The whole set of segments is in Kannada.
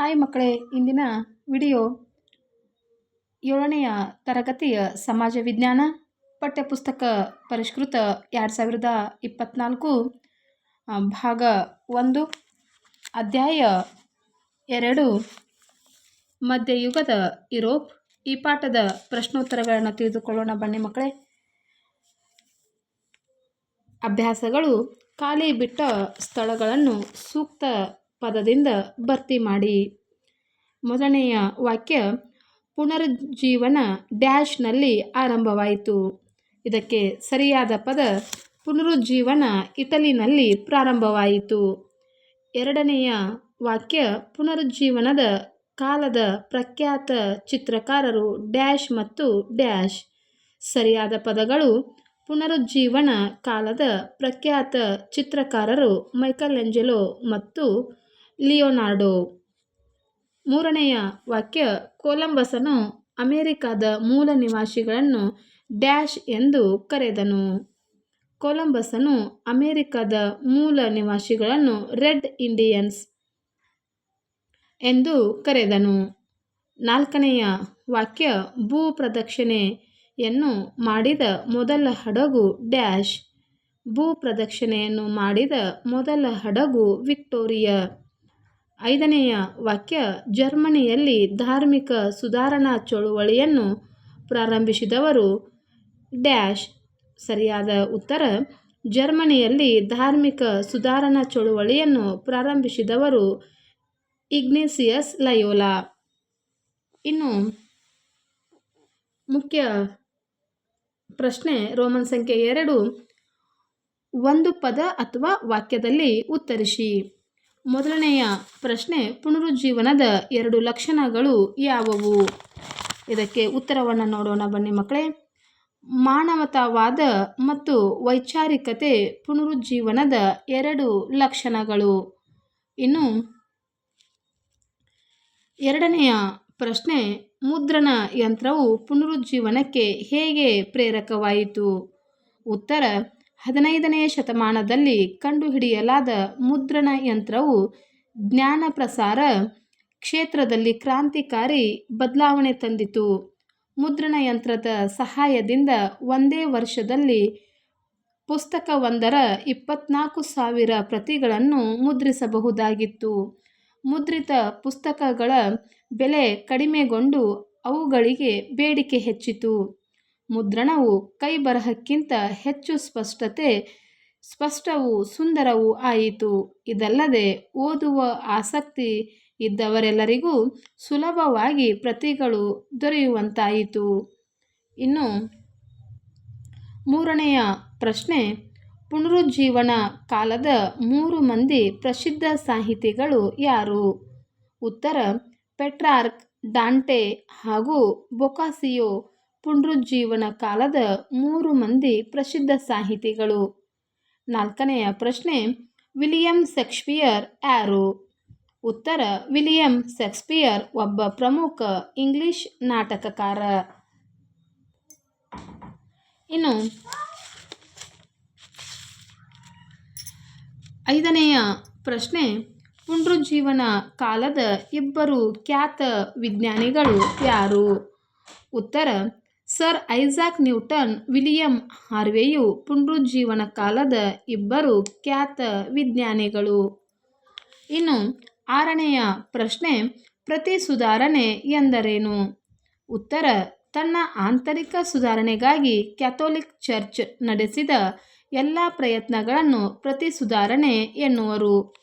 ಹಾಯ್ ಮಕ್ಕಳೇ, ಇಂದಿನ ವಿಡಿಯೋ ಏಳನೆಯ ತರಗತಿಯ ಸಮಾಜ ವಿಜ್ಞಾನ ಪಠ್ಯಪುಸ್ತಕ ಪರಿಷ್ಕೃತ ಎರಡು ಸಾವಿರದ ಇಪ್ಪತ್ತ್ನಾಲ್ಕು ಭಾಗ ಒಂದು, ಅಧ್ಯಾಯ ಎರಡು. ಮಧ್ಯಯುಗದ ಯುರೋಪ್, ಈ ಪಾಠದ ಪ್ರಶ್ನೋತ್ತರಗಳನ್ನು ತಿಳಿದುಕೊಳ್ಳೋಣ ಬನ್ನಿ ಮಕ್ಕಳೇ. ಅಭ್ಯಾಸಗಳು ಖಾಲಿ ಬಿಟ್ಟ ಸ್ಥಳಗಳನ್ನು ಸೂಕ್ತ ಪದದಿಂದ ಭರ್ತಿ ಮಾಡಿ. ಮೊದಲನೆಯ ವಾಕ್ಯ ಪುನರುಜ್ಜೀವನ ಡ್ಯಾಶ್ನಲ್ಲಿ ಆರಂಭವಾಯಿತು. ಇದಕ್ಕೆ ಸರಿಯಾದ ಪದ ಪುನರುಜ್ಜೀವನ ಇಟಲಿನಲ್ಲಿ ಪ್ರಾರಂಭವಾಯಿತು. ಎರಡನೆಯ ವಾಕ್ಯ ಪುನರುಜ್ಜೀವನದ ಕಾಲದ ಪ್ರಖ್ಯಾತ ಚಿತ್ರಕಾರರು ಡ್ಯಾಶ್ ಮತ್ತು ಡ್ಯಾಶ್. ಸರಿಯಾದ ಪದಗಳು ಪುನರುಜ್ಜೀವನ ಕಾಲದ ಪ್ರಖ್ಯಾತ ಚಿತ್ರಕಾರರು ಮೈಕಲ್ ಎಂಜೆಲೋ ಮತ್ತು ಲಿಯೋನಾರ್ಡೋ. ಮೂರನೆಯ ವಾಕ್ಯ, ಕೊಲಂಬಸನು ಅಮೆರಿಕದ ಮೂಲ ನಿವಾಸಿಗಳನ್ನು ಡ್ಯಾಶ್ ಎಂದು ಕರೆದನು. ಕೊಲಂಬಸನು ಅಮೆರಿಕದ ಮೂಲ ನಿವಾಸಿಗಳನ್ನು ರೆಡ್ ಇಂಡಿಯನ್ಸ್ ಎಂದು ಕರೆದನು. ನಾಲ್ಕನೆಯ ವಾಕ್ಯ, ಭೂ ಪ್ರದಕ್ಷಿಣೆಯನ್ನು ಮಾಡಿದ ಮೊದಲ ಹಡಗು ಡ್ಯಾಶ್. ಭೂ ಪ್ರದಕ್ಷಿಣೆಯನ್ನು ಮಾಡಿದ ಮೊದಲ ಹಡಗು ವಿಕ್ಟೋರಿಯಾ. ಐದನೆಯ ವಾಕ್ಯ, ಜರ್ಮನಿಯಲ್ಲಿ ಧಾರ್ಮಿಕ ಸುಧಾರಣಾ ಚಳುವಳಿಯನ್ನು ಪ್ರಾರಂಭಿಸಿದವರು. ಡ್ಯಾಶ್, ಸರಿಯಾದ ಉತ್ತರ. ಜರ್ಮನಿಯಲ್ಲಿ ಧಾರ್ಮಿಕ ಸುಧಾರಣಾ ಚಳುವಳಿಯನ್ನು ಪ್ರಾರಂಭಿಸಿದವರು ಇಗ್ನೇಸಿಯಸ್ ಲಯೋಲಾ. ಇನ್ನು ಮುಖ್ಯ ಪ್ರಶ್ನೆ, ರೋಮನ್ ಸಂಖ್ಯೆ ಎರಡು. ಒಂದು ಪದ ಅಥವಾ ವಾಕ್ಯದಲ್ಲಿ ಉತ್ತರಿಸಿ. ಮೊದಲನೆಯ ಪ್ರಶ್ನೆ, ಪುನರುಜ್ಜೀವನದ ಎರಡು ಲಕ್ಷಣಗಳು ಯಾವುವು? ಇದಕ್ಕೆ ಉತ್ತರವನ್ನು ನೋಡೋಣ ಬನ್ನಿ ಮಕ್ಕಳೇ. ಮಾನವತಾವಾದ ಮತ್ತು ವೈಚಾರಿಕತೆ ಪುನರುಜ್ಜೀವನದ ಎರಡು ಲಕ್ಷಣಗಳು. ಇನ್ನು ಎರಡನೆಯ ಪ್ರಶ್ನೆ, ಮುದ್ರಣ ಯಂತ್ರವು ಪುನರುಜ್ಜೀವನಕ್ಕೆ ಹೇಗೆ ಪ್ರೇರಕವಾಯಿತು? ಉತ್ತರ ಹದಿನೈದನೆಯ ಶತಮಾನದಲ್ಲಿ ಕಂಡುಹಿಡಿಯಲಾದ ಮುದ್ರಣ ಯಂತ್ರವು ಜ್ಞಾನ ಪ್ರಸಾರ ಕ್ಷೇತ್ರದಲ್ಲಿ ಕ್ರಾಂತಿಕಾರಿ ಬದಲಾವಣೆ ತಂದಿತು. ಮುದ್ರಣ ಯಂತ್ರದ ಸಹಾಯದಿಂದ ಒಂದೇ ವರ್ಷದಲ್ಲಿ ಪುಸ್ತಕವೊಂದರ ಇಪ್ಪತ್ನಾಲ್ಕು ಸಾವಿರ ಪ್ರತಿಗಳನ್ನು ಮುದ್ರಿಸಬಹುದಾಗಿತ್ತು. ಮುದ್ರಿತ ಪುಸ್ತಕಗಳ ಬೆಲೆ ಕಡಿಮೆಗೊಂಡು ಅವುಗಳಿಗೆ ಬೇಡಿಕೆ ಹೆಚ್ಚಿತು. ಮುದ್ರಣವು ಕೈಬರಹಕ್ಕಿಂತ ಹೆಚ್ಚು ಸ್ಪಷ್ಟತೆ, ಸ್ಪಷ್ಟವೂ ಸುಂದರವೂ ಆಯಿತು. ಇದಲ್ಲದೆ ಓದುವ ಆಸಕ್ತಿ ಇದ್ದವರೆಲ್ಲರಿಗೂ ಸುಲಭವಾಗಿ ಪ್ರತಿಗಳು ದೊರೆಯುವಂತಾಯಿತು. ಇನ್ನು ಮೂರನೆಯ ಪ್ರಶ್ನೆ, ಪುನರುಜ್ಜೀವನ ಕಾಲದ ಮೂರು ಮಂದಿ ಪ್ರಸಿದ್ಧ ಸಾಹಿತಿಗಳು ಯಾರು? ಉತ್ತರ, ಪೆಟ್ರಾರ್ಕ್, ಡಾಂಟೆ ಹಾಗೂ ಬೊಕಾಸಿಯೋ ಪುನರುಜ್ಜೀವನ ಕಾಲದ ಮೂರು ಮಂದಿ ಪ್ರಸಿದ್ಧ ಸಾಹಿತಿಗಳು. ನಾಲ್ಕನೆಯ ಪ್ರಶ್ನೆ, ವಿಲಿಯಂ ಶೇಕ್ಸ್ಪಿಯರ್ ಯಾರು? ಉತ್ತರ, ವಿಲಿಯಂ ಶೇಕ್ಸ್ಪಿಯರ್ ಒಬ್ಬ ಪ್ರಮುಖ ಇಂಗ್ಲಿಷ್ ನಾಟಕಕಾರ. ಇನ್ನು ಐದನೆಯ ಪ್ರಶ್ನೆ, ಪುನರುಜ್ಜೀವನ ಕಾಲದ ಇಬ್ಬರು ಖ್ಯಾತ ವಿಜ್ಞಾನಿಗಳು ಯಾರು? ಉತ್ತರ ಸರ್ ಐಸಾಕ್ ನ್ಯೂಟನ್, ವಿಲಿಯಂ ಹಾರ್ವೆಯು, ಪುನರುಜ್ಜೀವನ ಕಾಲದ ಇಬ್ಬರು ಖ್ಯಾತ ವಿಜ್ಞಾನಿಗಳು. ಇನ್ನು ಆರನೆಯ ಪ್ರಶ್ನೆ, ಪ್ರತಿ ಸುಧಾರಣೆ ಎಂದರೇನು? ಉತ್ತರ, ತನ್ನ ಆಂತರಿಕ ಸುಧಾರಣೆಗಾಗಿ ಕ್ಯಾಥೋಲಿಕ್ ಚರ್ಚ್ ನಡೆಸಿದ ಎಲ್ಲ ಪ್ರಯತ್ನಗಳನ್ನು ಪ್ರತಿ ಸುಧಾರಣೆ ಎನ್ನುವರು.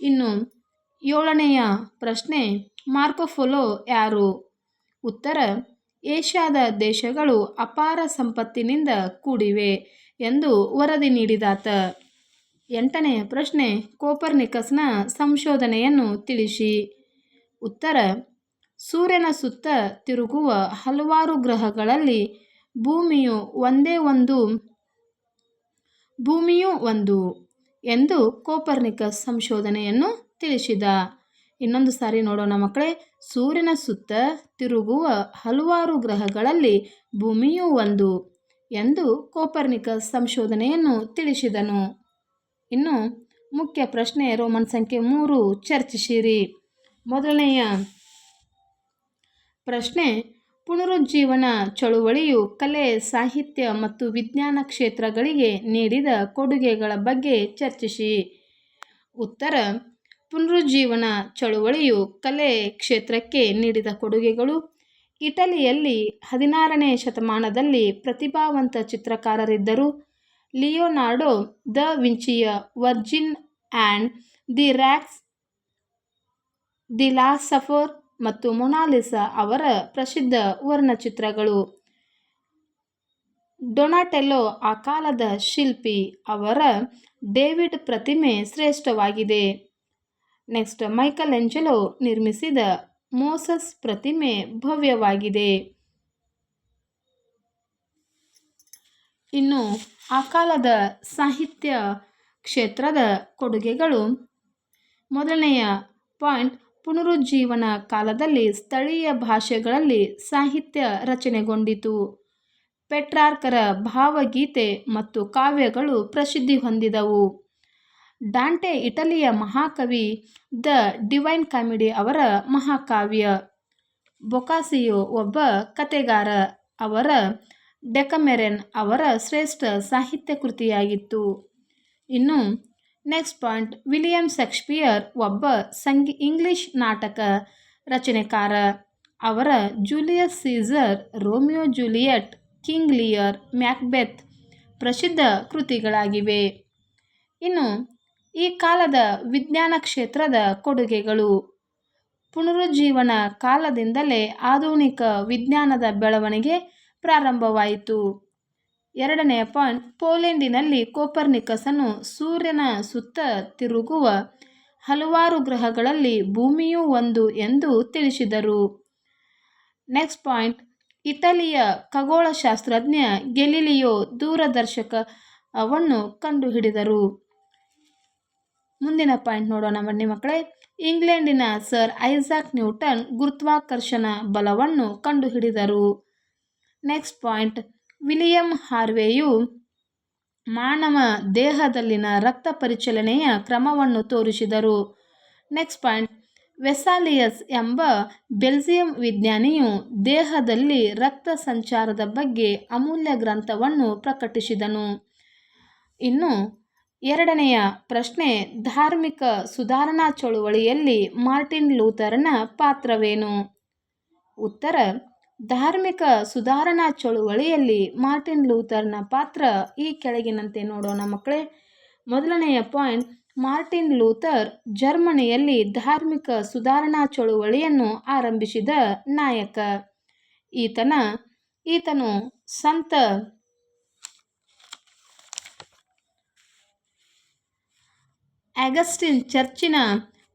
ಇನ್ನು ಏಳನೆಯ ಪ್ರಶ್ನೆ, ಮಾರ್ಕೊಫೊಲೋ ಯಾರು? ಉತ್ತರ ಏಷ್ಯಾದ ದೇಶಗಳು ಅಪಾರ ಸಂಪತ್ತಿನಿಂದ ಕೂಡಿವೆ ಎಂದು ವರದಿ ನೀಡಿದಾತ. ಎಂಟನೆಯ ಪ್ರಶ್ನೆ, ಕೋಪರ್ನಿಕಸ್ನ ಸಂಶೋಧನೆಯನ್ನು ತಿಳಿಸಿ. ಉತ್ತರ, ಸೂರ್ಯನ ಸುತ್ತ ತಿರುಗುವ ಹಲವಾರು ಗ್ರಹಗಳಲ್ಲಿ ಭೂಮಿಯು ಒಂದೇ ಒಂದು, ಭೂಮಿಯೂ ಒಂದು ಎಂದು ಕೋಪರ್ನಿಕಸ್ ಸಂಶೋಧನೆಯನ್ನು ತಿಳಿಸಿದ. ಇನ್ನೊಂದು ಸಾರಿ ನೋಡೋಣ ಮಕ್ಕಳೇ. ಸೂರ್ಯನ ಸುತ್ತ ತಿರುಗುವ ಹಲವಾರು ಗ್ರಹಗಳಲ್ಲಿ ಭೂಮಿಯೂ ಒಂದು ಎಂದು ಕೋಪರ್ನಿಕಸ್ ಸಂಶೋಧನೆಯನ್ನು ತಿಳಿಸಿದನು. ಇನ್ನು ಮುಖ್ಯ ಪ್ರಶ್ನೆ, ರೋಮನ್ ಸಂಖ್ಯೆ ಮೂರು, ಚರ್ಚಿಸಿರಿ. ಮೊದಲನೆಯ ಪ್ರಶ್ನೆ, ಪುನರುಜ್ಜೀವನ ಚಳುವಳಿಯು ಕಲೆ, ಸಾಹಿತ್ಯ ಮತ್ತು ವಿಜ್ಞಾನ ಕ್ಷೇತ್ರಗಳಿಗೆ ನೀಡಿದ ಕೊಡುಗೆಗಳ ಬಗ್ಗೆ ಚರ್ಚಿಸಿ. ಉತ್ತರ ಪುನರುಜ್ಜೀವನ ಚಳುವಳಿಯು ಕಲೆ ಕ್ಷೇತ್ರಕ್ಕೆ ನೀಡಿದ ಕೊಡುಗೆಗಳು. ಇಟಲಿಯಲ್ಲಿ ಹದಿನಾರನೇ ಶತಮಾನದಲ್ಲಿ ಪ್ರತಿಭಾವಂತ ಚಿತ್ರಕಾರರಿದ್ದರು. Leonardo da ವಿಂಚಿಯ Virgin and the Rocks the Last Supper ಮತ್ತು ಮೊನಾಲಿಸಾ ಅವರ ಪ್ರಸಿದ್ಧ ವರ್ಣಚಿತ್ರಗಳು. ಡೊನಾಟೆಲ್ಲೋ ಆ ಕಾಲದ ಶಿಲ್ಪಿ ಅವರ ಡೇವಿಡ್ ಪ್ರತಿಮೆ ಶ್ರೇಷ್ಠವಾಗಿದೆ. ನೆಕ್ಸ್ಟ್ ಮೈಕಲ್ ಎಂಜಲೋ ನಿರ್ಮಿಸಿದ ಮೋಸಸ್ ಪ್ರತಿಮೆ ಭವ್ಯವಾಗಿದೆ. ಇನ್ನು ಆ ಕಾಲದ ಸಾಹಿತ್ಯ ಕ್ಷೇತ್ರದ ಕೊಡುಗೆಗಳು. ಮೊದಲನೆಯ ಪಾಯಿಂಟ್, ಪುನರುಜ್ಜೀವನ ಕಾಲದಲ್ಲಿ ಸ್ಥಳೀಯ ಭಾಷೆಗಳಲ್ಲಿ ಸಾಹಿತ್ಯ ರಚನೆಗೊಂಡಿತು. ಪೆಟ್ರಾರ್ಕರ ಭಾವಗೀತೆ ಮತ್ತು ಕಾವ್ಯಗಳು ಪ್ರಸಿದ್ಧಿ ಹೊಂದಿದವು. ಡಾಂಟೆ, ಇಟಲಿಯ ಮಹಾಕವಿ ದ ಡಿವೈನ್ ಕಾಮಿಡಿ ಅವರ ಮಹಾಕಾವ್ಯ. ಬೊಕಾಸಿಯೋ ಒಬ್ಬ ಕತೆಗಾರ ಅವರ ಡೆಕಮೆರೆನ್ ಅವರ ಶ್ರೇಷ್ಠ ಸಾಹಿತ್ಯ ಕೃತಿಯಾಗಿತ್ತು. ಇನ್ನು ನೆಕ್ಸ್ಟ್ ಪಾಯಿಂಟ್, ವಿಲಿಯಂ ಶೇಕ್ಸ್ಪಿಯರ್ ಒಬ್ಬ ಸಂಗಿ, ಇಂಗ್ಲಿಷ್ ನಾಟಕ ರಚನೆಕಾರ ಅವರ Julius Caesar, Romeo Juliet, King Lear, Macbeth ಪ್ರಸಿದ್ಧ ಕೃತಿಗಳಾಗಿವೆ. ಇನ್ನು ಈ ಕಾಲದ ವಿಜ್ಞಾನ ಕ್ಷೇತ್ರದ ಕೊಡುಗೆಗಳು. ಪುನರುಜ್ಜೀವನ ಕಾಲದಿಂದಲೇ ಆಧುನಿಕ ವಿಜ್ಞಾನದ ಬೆಳವಣಿಗೆ ಪ್ರಾರಂಭವಾಯಿತು. ಎರಡನೆಯ ಪಾಯಿಂಟ್, ಪೋಲೆಂಡಿನಲ್ಲಿ ಕೋಪರ್ನಿಕಸನು ಸೂರ್ಯನ ಸುತ್ತ ತಿರುಗುವ ಹಲವಾರು ಗ್ರಹಗಳಲ್ಲಿ ಭೂಮಿಯೂ ಒಂದು ಎಂದು ತಿಳಿಸಿದರು. ನೆಕ್ಸ್ಟ್ ಪಾಯಿಂಟ್, ಇಟಲಿಯ ಖಗೋಳಶಾಸ್ತ್ರಜ್ಞ ಗೆಲಿಲಿಯೋ ದೂರದರ್ಶಕವನ್ನು ಕಂಡುಹಿಡಿದರು. ಮುಂದಿನ ಪಾಯಿಂಟ್ ನೋಡೋಣ ಬನ್ನಿ ಮಕ್ಕಳೇ. ಇಂಗ್ಲೆಂಡಿನ ಸರ್ ಐಸಾಕ್ ನ್ಯೂಟನ್ ಗುರುತ್ವಾಕರ್ಷಣ ಬಲವನ್ನು ಕಂಡುಹಿಡಿದರು. Next point. ವಿಲಿಯಂ ಹಾರ್ವೆಯು ಮಾನವ ದೇಹದಲ್ಲಿನ ರಕ್ತ ಪರಿಚಲನೆಯ ಕ್ರಮವನ್ನು ತೋರಿಸಿದರು. Next point. ವೆಸಾಲಿಯಸ್ ಎಂಬ ಬೆಲ್ಜಿಯಂ ವಿಜ್ಞಾನಿಯು ದೇಹದಲ್ಲಿ ರಕ್ತ ಸಂಚಾರದ ಬಗ್ಗೆ ಅಮೂಲ್ಯ ಗ್ರಂಥವನ್ನು ಪ್ರಕಟಿಸಿದನು. ಇನ್ನು ಎರಡನೆಯ ಪ್ರಶ್ನೆ, ಧಾರ್ಮಿಕ ಸುಧಾರಣಾ ಚಳುವಳಿಯಲ್ಲಿ ಮಾರ್ಟಿನ್ ಲೂಥರ್ನ ಪಾತ್ರವೇನು? ಉತ್ತರ, ಧಾರ್ಮಿಕ ಸುಧಾರಣಾ ಚಳುವಳಿಯಲ್ಲಿ ಮಾರ್ಟಿನ್ ಲೂಥರ್ನ ಪಾತ್ರ ಈ ಕೆಳಗಿನಂತೆ ನೋಡೋಣ ಮಕ್ಕಳೇ. ಮೊದಲನೆಯ ಪಾಯಿಂಟ್, ಮಾರ್ಟಿನ್ ಲೂಥರ್ ಜರ್ಮನಿಯಲ್ಲಿ ಧಾರ್ಮಿಕ ಸುಧಾರಣಾ ಚಳುವಳಿಯನ್ನು ಆರಂಭಿಸಿದ ನಾಯಕ. ಈತನ, ಈತನು ಸಂತ ಅಗಸ್ಟಿನ್ ಚರ್ಚಿನ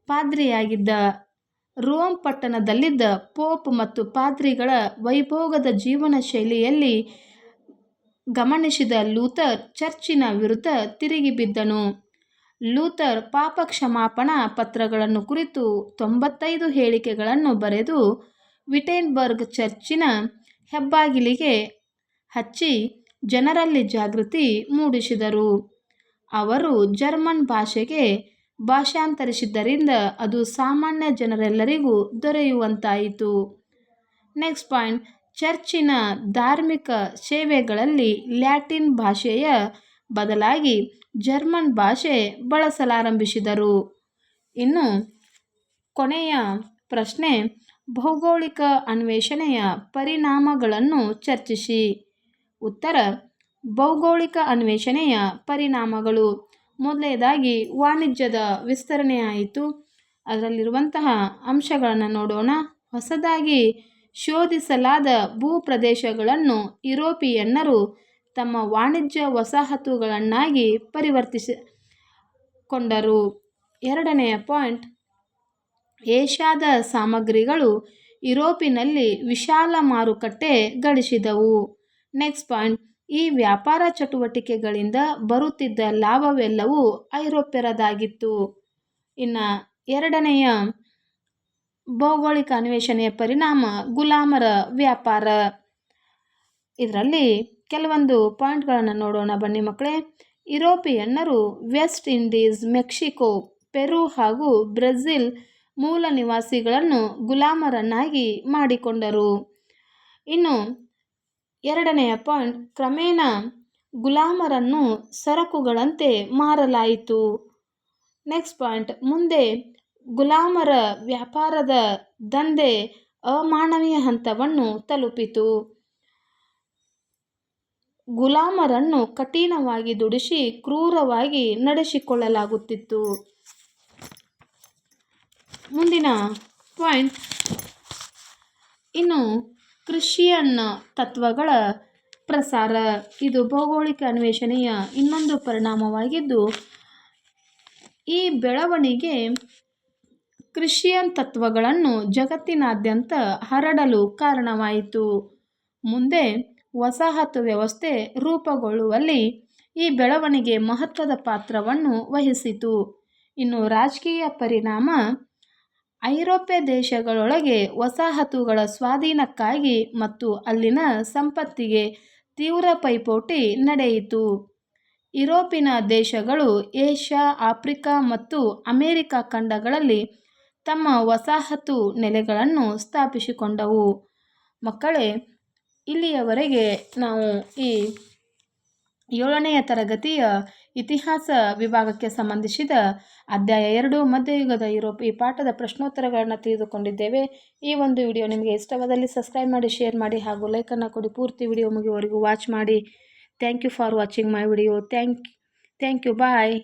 ಪಾದ್ರಿಯಾಗಿದ್ದ ರೋಮ್ ಪಟ್ಟಣದಲ್ಲಿದ್ದ ಪೋಪ್ ಮತ್ತು ಪಾದ್ರಿಗಳ ವೈಭೋಗದ ಜೀವನ ಶೈಲಿಯಲ್ಲಿ ಗಮನಿಸಿದ ಲೂಥರ್ ಚರ್ಚಿನ ವಿರುದ್ಧ ತಿರುಗಿ ಬಿದ್ದನು. ಲೂಥರ್ ಪಾಪ ಕ್ಷಮಾಪಣಾ ಪತ್ರಗಳನ್ನು ಕುರಿತು ತೊಂಬತ್ತೈದು ಹೇಳಿಕೆಗಳನ್ನು ಬರೆದು ವಿಟೇನ್ಬರ್ಗ್ ಚರ್ಚಿನ ಹೆಬ್ಬಾಗಿಲಿಗೆ ಹಚ್ಚಿ ಜನರಲ್ಲಿ ಜಾಗೃತಿ ಮೂಡಿಸಿದರು. ಅವರು ಜರ್ಮನ್ ಭಾಷೆಗೆ ಭಾಷಾಂತರಿಸಿದ್ದರಿಂದ ಅದು ಸಾಮಾನ್ಯ ಜನರೆಲ್ಲರಿಗೂ ದೊರೆಯುವಂತಾಯಿತು. Next point. ಚರ್ಚಿನ ಧಾರ್ಮಿಕ ಸೇವೆಗಳಲ್ಲಿ ಲ್ಯಾಟಿನ್ ಭಾಷೆಯ ಬದಲಾಗಿ ಜರ್ಮನ್ ಭಾಷೆ ಬಳಸಲಾರಂಭಿಸಿದರು. ಇನ್ನು ಕೊನೆಯ ಪ್ರಶ್ನೆ. ಭೌಗೋಳಿಕ ಅನ್ವೇಷಣೆಯ ಪರಿಣಾಮಗಳನ್ನು ಚರ್ಚಿಸಿ. ಉತ್ತರ. ಭೌಗೋಳಿಕ ಅನ್ವೇಷಣೆಯ ಪರಿಣಾಮಗಳು. ಮೊದಲನೇದಾಗಿ ವಾಣಿಜ್ಯದ ವಿಸ್ತರಣೆಯಾಯಿತು. ಅದರಲ್ಲಿರುವಂತಹ ಅಂಶಗಳನ್ನು ನೋಡೋಣ. ಹೊಸದಾಗಿ ಶೋಧಿಸಲಾದ ಭೂಪ್ರದೇಶಗಳನ್ನು ಯುರೋಪಿಯನ್ನರು ತಮ್ಮ ವಾಣಿಜ್ಯ ವಸಾಹತುಗಳನ್ನಾಗಿ ಪರಿವರ್ತಿಸಿಕೊಂಡರು. ಎರಡನೆಯ ಪಾಯಿಂಟ್, ಏಷ್ಯಾದ ಸಾಮಗ್ರಿಗಳು ಯುರೋಪಿನಲ್ಲಿ ವಿಶಾಲ ಮಾರುಕಟ್ಟೆ ಗಳಿಸಿದವು. ನೆಕ್ಸ್ಟ್ ಪಾಯಿಂಟ್ ಈ ವ್ಯಾಪಾರ ಚಟುವಟಿಕೆಗಳಿಂದ ಬರುತ್ತಿದ್ದ ಲಾಭವೆಲ್ಲವೂ ಐರೋಪ್ಯರದಾಗಿತ್ತು. ಇನ್ನು ಎರಡನೆಯ ಭೌಗೋಳಿಕ ಅನ್ವೇಷಣೆಯ ಪರಿಣಾಮ ಗುಲಾಮರ ವ್ಯಾಪಾರ. ಇದರಲ್ಲಿ ಕೆಲವೊಂದು ಪಾಯಿಂಟ್ಗಳನ್ನು ನೋಡೋಣ ಬನ್ನಿ ಮಕ್ಕಳೇ. ಯುರೋಪಿಯನ್ನರು ವೆಸ್ಟ್ ಇಂಡೀಸ್, ಮೆಕ್ಸಿಕೋ, ಪೆರು ಹಾಗೂ ಬ್ರೆಜಿಲ್ ಮೂಲ ನಿವಾಸಿಗಳನ್ನು ಗುಲಾಮರನ್ನಾಗಿ ಮಾಡಿಕೊಂಡರು. ಇನ್ನು ಎರಡನೆಯ ಪಾಯಿಂಟ್, ಕ್ರಮೇಣ ಗುಲಾಮರನ್ನು ಸರಕುಗಳಂತೆ ಮಾರಲಾಯಿತು. ನೆಕ್ಸ್ಟ್ ಪಾಯಿಂಟ್, ಮುಂದೆ ಗುಲಾಮರ ವ್ಯಾಪಾರದ ದಂಧೆ ಅಮಾನವೀಯ ಹಂತವನ್ನು ತಲುಪಿತು. ಗುಲಾಮರನ್ನು ಕಠಿಣವಾಗಿ ದುಡಿಸಿ ಕ್ರೂರವಾಗಿ ನಡೆಸಿಕೊಳ್ಳಲಾಗುತ್ತಿತ್ತು. ಮುಂದಿನ ಪಾಯಿಂಟ್, ಇನ್ನು ಕ್ರಿಶ್ಚಿಯನ್ ತತ್ವಗಳ ಪ್ರಸಾರ. ಇದು ಭೌಗೋಳಿಕ ಅನ್ವೇಷಣೆಯ ಇನ್ನೊಂದು ಪರಿಣಾಮವಾಗಿದ್ದು, ಈ ಬೆಳವಣಿಗೆ ಕ್ರಿಶ್ಚಿಯನ್ ತತ್ವಗಳನ್ನು ಜಗತ್ತಿನಾದ್ಯಂತ ಹರಡಲು ಕಾರಣವಾಯಿತು. ಮುಂದೆ ವಸಾಹತು ವ್ಯವಸ್ಥೆ ರೂಪುಗೊಳ್ಳುವಲ್ಲಿ ಈ ಬೆಳವಣಿಗೆ ಮಹತ್ವದ ಪಾತ್ರವನ್ನು ವಹಿಸಿತು. ಇನ್ನು ರಾಜಕೀಯ ಪರಿಣಾಮ ಐರೋಪ್ಯ ದೇಶಗಳೊಳಗೆ ವಸಾಹತುಗಳ ಸ್ವಾಧೀನಕ್ಕಾಗಿ ಮತ್ತು ಅಲ್ಲಿನ ಸಂಪತ್ತಿಗೆ ತೀವ್ರ ಪೈಪೋಟಿ ನಡೆಯಿತು. ಯುರೋಪಿನ ದೇಶಗಳು ಏಷ್ಯಾ, ಆಫ್ರಿಕಾ ಮತ್ತು ಅಮೇರಿಕ ಖಂಡಗಳಲ್ಲಿ ತಮ್ಮ ವಸಾಹತು ನೆಲೆಗಳನ್ನು ಸ್ಥಾಪಿಸಿಕೊಂಡವು. ಮಕ್ಕಳೇ, ಇಲ್ಲಿಯವರೆಗೆ ನಾವು ಈ ಏಳನೆಯ ತರಗತಿಯ ಇತಿಹಾಸ ವಿಭಾಗಕ್ಕೆ ಸಂಬಂಧಿಸಿದ ಅಧ್ಯಾಯ ಎರಡು, ಮಧ್ಯಯುಗದ ಯುರೋಪ್ ಈ ಪಾಠದ ಪ್ರಶ್ನೋತ್ತರಗಳನ್ನು ತಿಳಿದುಕೊಂಡಿದ್ದೇವೆ. ಈ ಒಂದು ವಿಡಿಯೋ ನಿಮಗೆ ಇಷ್ಟವಾದಲ್ಲಿ ಸಬ್ಸ್ಕ್ರೈಬ್ ಮಾಡಿ, ಶೇರ್ ಮಾಡಿ ಹಾಗೂ ಲೈಕನ್ನು ಕೊಡಿ. ಪೂರ್ತಿ ವಿಡಿಯೋ ಮುಗಿಯುವವರೆಗೂ ವಾಚ್ ಮಾಡಿ. Thank you for watching my video thank thank you bye